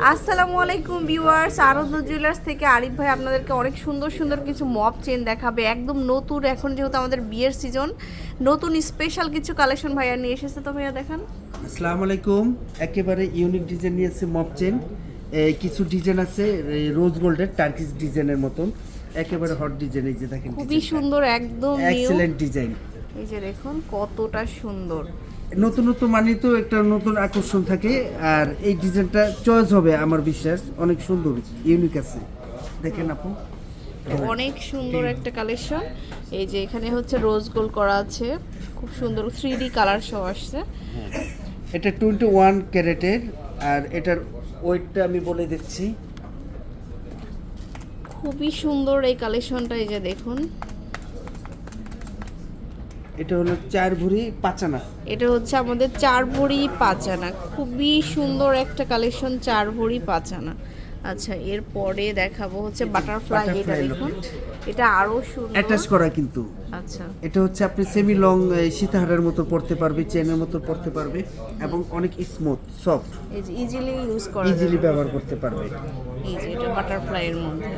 আসসালামু আলাইকুম ভিউয়ার্স আনন্দ জুয়েলার্স থেকে আরিফ ভাই আপনাদেরকে অনেক সুন্দর সুন্দর কিছু মপ চেন দেখাবে। একদম নতুন এখন যেহেতু আমাদের বিয়ের সিজন নতুন স্পেশাল কিছু কালেকশন ভাইয়া নিয়ে এসেছে তো ভাইয়া দেখান। আসসালামু আলাইকুম। একেবারে ইউনিক ডিজাইন নিয়েছে মপ চেন। কিছু ডিজাইন আছে রোজ গোল্ডের টার্কিস ডিজাইনের মতন। একেবারে হট ডিজাইন এই যে দেখেন খুবই সুন্দর একদম এক্সেলেন্ট ডিজাইন এই যে দেখুন কতটা সুন্দর। নতুন নতুন মানে তো একটা নতুন আকর্ষণ থাকে আর এই ডিজাইনটা চয়েস হবে আমার বিশ্বাস। অনেক সুন্দর ইউনিক আছে। দেখেন আপু। অনেক সুন্দর একটা কালেকশন এই যে এখানে হচ্ছে রোজ গোল্ড করা আছে। খুব সুন্দর থ্রি ডি কালার সহ আসছে। এটা টোয়েন্টি ওয়ান ক্যারেটের আর এটার ওয়েটটা আমি বলে দিচ্ছি। খুবই সুন্দর এই কালেকশনটা এই যে দেখুন। এটা হলো চার ভরি পাঁচানা এটা হচ্ছে আমাদের চার ভরি পাঁচানা খুবই সুন্দর একটা কালেকশন চার ভরি পাঁচানা আচ্ছা এরপরে দেখাবো হচ্ছে বাটারফ্লাই এটা দেখুন। এটা আরও সুন্দর। অ্যাটাচ করা কিন্তু। আচ্ছা। এটা হচ্ছে আপনি সেমি লং সীতাহারের মতো পড়তে পারবে চেনের মতো পড়তে পারবে এবং অনেক স্মুথ সফট ইজিলি ইউজ করা ইজিলি ব্যবহার করতে পারবে। এই যে এটা বাটারফ্লাই এর মধ্যে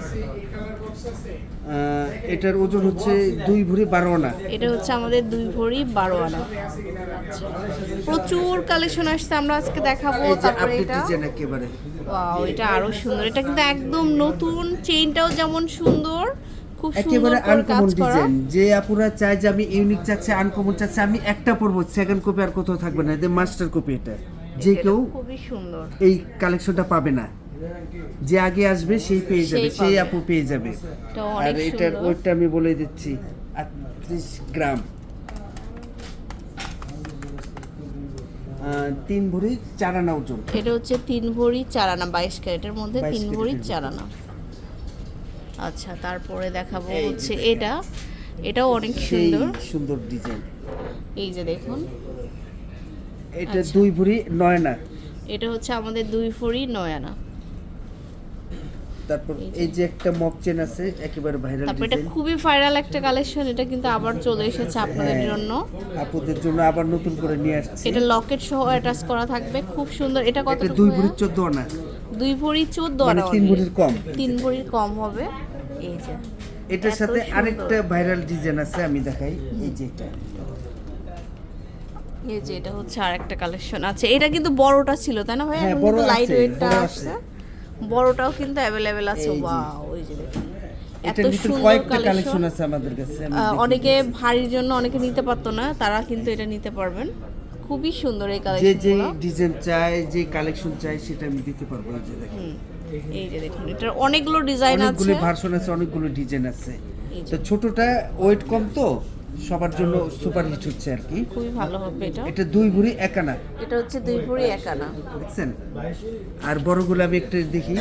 এটার ওজন হচ্ছে দুই ভরি বারো আনা। এটা হচ্ছে আমাদের দুই ভরি বারো আনা। আচ্ছা। প্রচুর কালেকশন আসছে আমরা আজকে দেখাবো তারপরে এটা। একেবারে। ওয়াও এটা আরও সুন্দর। এটা কিন্তু একদম নতুন চেইনটাও যেমন সুন্দর খুব একেবারে আনকমন ডিজাইন যে আপুরা চায় যে আমি ইউনিক চাচ্ছি আনকমন চাচ্ছি আমি একটা পরবো সেকেন্ড কপি আর কোথাও থাকবে না। এদের মাস্টার কপি এটা। যে কেউ খুবই সুন্দর। এই কালেকশনটা পাবে না। যে আগে আসবে সেই পেয়ে যাবে সেই আপু পেয়ে যাবে। আর এটার ওয়েটটা আমি বলে দিচ্ছি আটত্রিশ গ্রাম। তিন ভরি চার আনা ওজন এটা হচ্ছে তিন ভরি চার আনা বাইশ ক্যারেটের মধ্যে তিন ভরি চারানা চার আনা আচ্ছা তারপরে দেখাবো হচ্ছে এটা। এটাও অনেক সুন্দর। সুন্দর ডিজাইন। এই যে দেখুন। এটা আচ্ছা। দুই ভরি নয় না এটা হচ্ছে আমাদের দুই ভরি নয় আনা তারপর এই যে। একটা মক চেন আছে একেবারে ভাইরাল তারপর এটা খুবই ভাইরাল একটা কালেকশন এটা কিন্তু আবার চলে এসেছে আপনাদের হ্যাঁ। জন্য। আপুদের জন্য আবার নতুন করে নিয়ে আসছি। এটা লকেট সহ অ্যাটাচ করা থাকবে খুব সুন্দর। এটা কত দুই ভরি চোদ্দ আনা। দুই ভরি চোদ্দ মানে আনা তিন ভরির কম। তিন ভরির কম হবে। এই যে। এটার সাথে। আরেকটা ভাইরাল ডিজাইন আছে আমি দেখাই। এই যে এটা। এই যে এটা হচ্ছে আরেকটা কালেকশন আছে। এটা কিন্তু বড়টা ছিল তাই না ভাই লাইট আছে, ওয়েটটা আসছে বড়টাও কিন্তু অ্যাভেলেবেল আছে ওয়াও ওই যে দেখুন। এত সুন্দর কালেকশন কালেকশন আছে আমাদের কাছে আমি আহ, দেখিয়ে অনেকে ভারীর জন্য অনেকে নিতে পারতো না তারা কিন্তু এটা নিতে পারবেন। খুবই সুন্দর এই যে যে কালেকশনগুলো ডিজাইন চায় যে কালেকশন চায় সেটা আমি দিতে পারব এই যে দেখেন। এই যে দেখুন এটার অনেকগুলো ডিজাইন আছে। অনেকগুলো ভার্সন আছে অনেকগুলো ডিজাইন আছে। তো ছোটটা ওয়েট কম তো? সবার জন্য সুপার হিট হচ্ছে আর কি। খুবই ভালো হবে এটা। এটা দুই ভরি একানা এটা হচ্ছে দুই ভরি এক আনা। দেখছেন? আর বড়গুলো আমি একটা দেখি।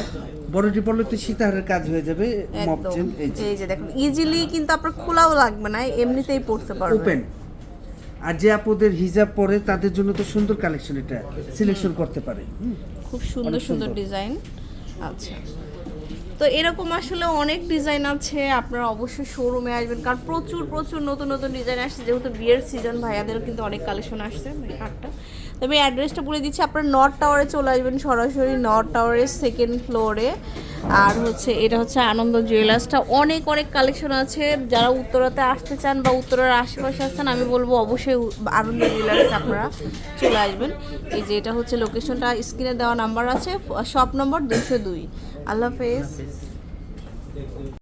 বড়টি পড়লে তো সীতাহারের কাজ হয়ে যাবে মপচেন এই যে। এই যে দেখুন ইজিলি কিন্তু আপনার খোলাও লাগবে না এমনিতেই পড়তে পারবেন ওপেন আর যে আপুদের হিজাব পরে তাদের জন্য তো সুন্দর কালেকশন এটা। সিলেকশন করতে পারে। খুব সুন্দর সুন্দর। ডিজাইন আচ্ছা তো এরকম আসলে অনেক ডিজাইন আছে, আপনারা অবশ্যই শোরুমে আসবেন। কারণ প্রচুর প্রচুর নতুন নতুন ডিজাইন আসছে। যেহেতু বিয়ের সিজন ভাইয়াদেরও কিন্তু অনেক কালেকশন আসছে কার্ডটা তবে অ্যাড্রেসটা বলে দিচ্ছি, আপনারা নর্থ টাওয়ারে চলে আসবেন সরাসরি নর্থ টাওয়ারের সেকেন্ড ফ্লোরে আর হচ্ছে এটা হচ্ছে আনন্দ জুয়েলার্সটা অনেক অনেক কালেকশন আছে। যারা উত্তরাতে আসতে চান বা উত্তরার আশেপাশে আসছেন, আমি বলব অবশ্যই আনন্দ জুয়েলার্স আপনারা চলে আসবেন। এই যে এটা হচ্ছে লোকেশনটা স্ক্রিনে দেওয়া নাম্বার আছে শপ নম্বর দুশো দুই। আল্লাহ হাফেজ।